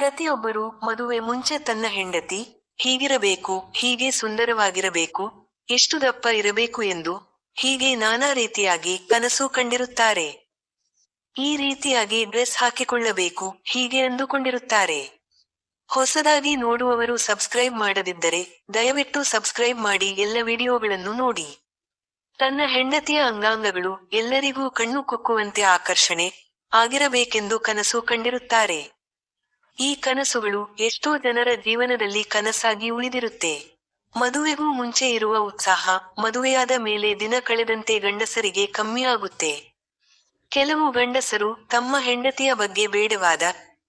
ಪ್ರತಿಯೊಬ್ಬರು ಮದುವೆ ಮುಂಚೆ ತನ್ನ ಹೆಂಡತಿ, ಹೀಗಿರಬೇಕು, ಹೀಗೆ ಸುಂದರವಾಗಿರಬೇಕು, ಎಷ್ಟು ದಪ್ಪ ಇರಬೇಕು ಎಂದು ಹೀಗೆ ನಾನಾ ರೀತಿಯಾಗಿ ಕನಸು ಕಂಡಿರುತ್ತಾರೆ. ಈ ರೀತಿಯಾಗಿ ಡ್ರೆಸ್ ಹಾಕಿಕೊಳ್ಳಬೇಕು, ಹೀಗೆ ಅಂದುಕೊಂಡಿರುತ್ತಾರೆ. ಹೊಸದಾಗಿ ನೋಡುವವರು ಸಬ್ಸ್ಕ್ರೈಬ್ ಮಾಡದಿದ್ದರೆ ದಯವಿಟ್ಟು ಸಬ್ಸ್ಕ್ರೈಬ್ ಮಾಡಿ ಎಲ್ಲ ವಿಡಿಯೋಗಳನ್ನು ನೋಡಿ. ತನ್ನ ಹೆಂಡತಿಯ ಅಂಗಾಂಗಗಳು ಎಲ್ಲರಿಗೂ ಕಣ್ಣು ಕುಕ್ಕುವಂತೆ ಆಕರ್ಷಣೆ ಆಗಿರಬೇಕೆಂದು ಕನಸು ಕಂಡಿರುತ್ತಾರೆ. ಈ ಕನಸುಗಳು ಎಷ್ಟೋ ಜನರ ಜೀವನದಲ್ಲಿ ಕನಸಾಗಿ ಉಳಿದಿರುತ್ತೆ. ಮದುವೆಗೂ ಮುಂಚೆ ಇರುವ ಉತ್ಸಾಹ, ಮದುವೆಯಾದ ಮೇಲೆ ದಿನ ಕಳೆದಂತೆ ಗಂಡಸರಿಗೆ ಕಮ್ಮಿಯಾಗುತ್ತೆ ಕೆಲವು ಗಂಡಸರು ತಮ್ಮ ಹೆಂಡತಿಯ ಬಗ್ಗೆ ಬೇಡವಾದ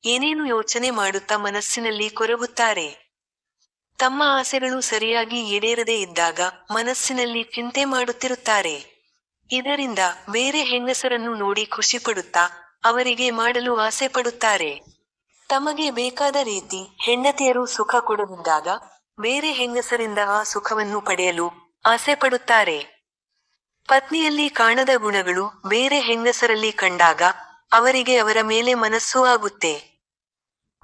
ಏನೇನು ಯೋಚನೆ ಮಾಡುತ್ತಾ ಮನಸ್ಸಿನಲ್ಲಿ ಕೊರಗುತ್ತಾರೆ. ತಮ್ಮ ಆಸೆಗಳು ಸರಿಯಾಗಿ ಈಡೇರದೇ ಇದ್ದಾಗ ಮನಸ್ಸಿನಲ್ಲಿ ಚಿಂತೆ ಮಾಡುತ್ತಿರುತ್ತಾರೆ. ಇದರಿಂದ ಬೇರೆ ಹೆಂಗಸರನ್ನು ನೋಡಿ ಖುಷಿ ಪಡುತ್ತಾ ಅವರಿಗೆ ಮಾಡಲು ಆಸೆ ಪಡುತ್ತಾರೆ. ತಮಗೆ ಬೇಕಾದ ರೀತಿ ಹೆಂಡತಿಯರು ಸುಖ ಕೊಡದಿದ್ದಾಗ ಬೇರೆ ಹೆಂಗಸರಿಂದ ಆ ಸುಖವನ್ನು ಪಡೆಯಲು ಆಸೆ ಪಡುತ್ತಾರೆ. ಪತ್ನಿಯಲ್ಲಿ ಕಾಣದ ಗುಣಗಳು ಬೇರೆ ಹೆಂಗಸರಲ್ಲಿ ಕಂಡಾಗ ಅವರಿಗೆ ಅವರ ಮೇಲೆ ಮನಸ್ಸು ಆಗುತ್ತೆ.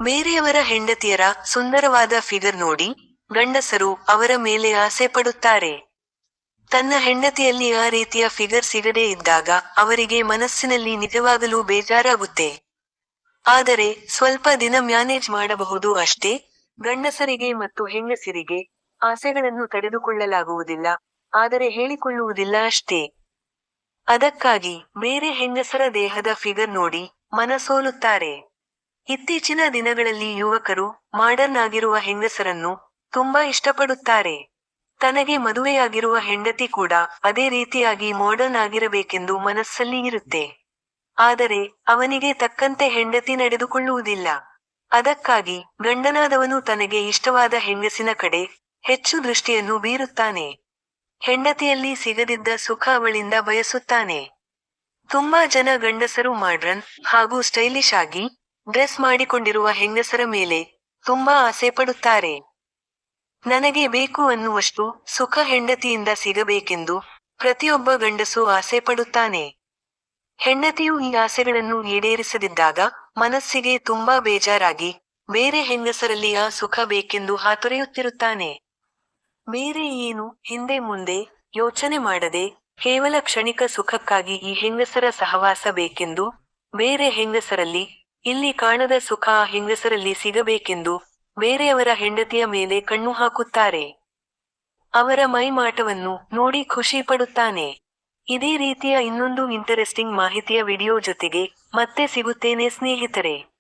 ಬೇರೆಯವರ ಹೆಂಡತಿಯರ ಸುಂದರವಾದ ಫಿಗರ್ ನೋಡಿ ಗಂಡಸರು ಅವರ ಮೇಲೆ ಆಸೆ ಪಡುತ್ತಾರೆ. ತನ್ನ ಹೆಂಡತಿಯಲ್ಲಿ ಆ ರೀತಿಯ ಫಿಗರ್ ಸಿಗದೇ ಇದ್ದಾಗ ಅವರಿಗೆ ಮನಸ್ಸಿನಲ್ಲಿ ನಿಜವಾಗಲೂ ಬೇಜಾರಾಗುತ್ತೆ. ಆದರೆ ಸ್ವಲ್ಪ ದಿನ ಮ್ಯಾನೇಜ್ ಮಾಡಬಹುದು ಅಷ್ಟೇ. ಗಂಡಸರಿಗೆ ಮತ್ತು ಹೆಂಗಸರಿಗೆ ಆಸೆಗಳನ್ನು ತಡೆದುಕೊಳ್ಳಲಾಗುವುದಿಲ್ಲ. ಆದರೆ ಹೇಳಿಕೊಳ್ಳುವುದಿಲ್ಲ ಅಷ್ಟೇ. ಅದಕ್ಕಾಗಿ ಬೇರೆ ಹೆಂಗಸರ ದೇಹದ ಫಿಗರ್ ನೋಡಿ ಮನಸೋಲುತ್ತಾರೆ. ಇತ್ತೀಚಿನ ದಿನಗಳಲ್ಲಿ ಯುವಕರು ಮಾಡರ್ನ್ ಆಗಿರುವ ಹೆಂಗಸರನ್ನು ತುಂಬಾ ಇಷ್ಟಪಡುತ್ತಾರೆ. ತನಗೆ ಮದುವೆಯಾಗಿರುವ ಹೆಂಡತಿ ಕೂಡ ಅದೇ ರೀತಿಯಾಗಿ ಮಾಡರ್ನ್ ಆಗಿರಬೇಕೆಂದು ಮನಸ್ಸಲ್ಲಿ ಇರುತ್ತೆ. ಆದರೆ ಅವನಿಗೆ ತಕ್ಕಂತೆ ಹೆಂಡತಿ ನಡೆದುಕೊಳ್ಳುವುದಿಲ್ಲ. ಅದಕ್ಕಾಗಿ ಗಂಡನಾದವನು ತನಗೆ ಇಷ್ಟವಾದ ಹೆಂಗಸಿನ ಕಡೆ ಹೆಚ್ಚು ದೃಷ್ಟಿಯನ್ನು ಬೀರುತ್ತಾನೆ. ಹೆಂಡತಿಯಲ್ಲಿ ಸಿಗದಿದ್ದ ಸುಖ ಅವಳಿಂದ ಬಯಸುತ್ತಾನೆ. ತುಂಬಾ ಜನ ಗಂಡಸರು ಮಾಡ್ರನ್ ಹಾಗೂ ಸ್ಟೈಲಿಶ್ ಆಗಿ ಡ್ರೆಸ್ ಮಾಡಿಕೊಂಡಿರುವ ಹೆಂಗಸರ ಮೇಲೆ ತುಂಬಾ ಆಸೆ ಪಡುತ್ತಾರೆ. ನನಗೆ ಬೇಕು ಅನ್ನುವಷ್ಟು ಸುಖ ಹೆಂಡತಿಯಿಂದ ಸಿಗಬೇಕೆಂದು ಪ್ರತಿಯೊಬ್ಬ ಗಂಡಸು ಆಸೆ ಪಡುತ್ತಾನೆ. ಹೆಂಡತಿಯು ಈ ಆಸೆಗಳನ್ನು ಈಡೇರಿಸದಿದ್ದಾಗ ಮನಸ್ಸಿಗೆ ತುಂಬಾ ಬೇಜಾರಾಗಿ ಬೇರೆ ಹೆಂಗಸರಲ್ಲಿ ಆ ಸುಖ ಬೇಕೆಂದು ಹಾತೊರೆಯುತ್ತಿರುತ್ತಾನೆ. ಬೇರೆ ಏನು ಹಿಂದೆ ಮುಂದೆ ಯೋಚನೆ ಮಾಡದೆ ಕೇವಲ ಕ್ಷಣಿಕ ಸುಖಕ್ಕಾಗಿ ಈ ಹೆಂಗಸರ ಸಹವಾಸ ಬೇಕೆಂದು ಬೇರೆ ಹೆಂಗಸರಲ್ಲಿ, ಇಲ್ಲಿ ಕಾಣದ ಸುಖ ಆ ಹೆಂಗಸರಲ್ಲಿ ಸಿಗಬೇಕೆಂದು ಬೇರೆಯವರ ಹೆಂಡತಿಯ ಮೇಲೆ ಕಣ್ಣು ಹಾಕುತ್ತಾರೆ. ಅವರ ಮೈಮಾಟವನ್ನು ನೋಡಿ ಖುಷಿ ಪಡುತ್ತಾನೆ. ಇದೇ ರೀತಿಯ ಇನ್ನೊಂದು ಇಂಟರೆಸ್ಟಿಂಗ್ ಮಾಹಿತಿಯ ವಿಡಿಯೋ ಜೊತೆಗೆ ಮತ್ತೆ ಸಿಗುತ್ತೇನೆ ಸ್ನೇಹಿತರೆ.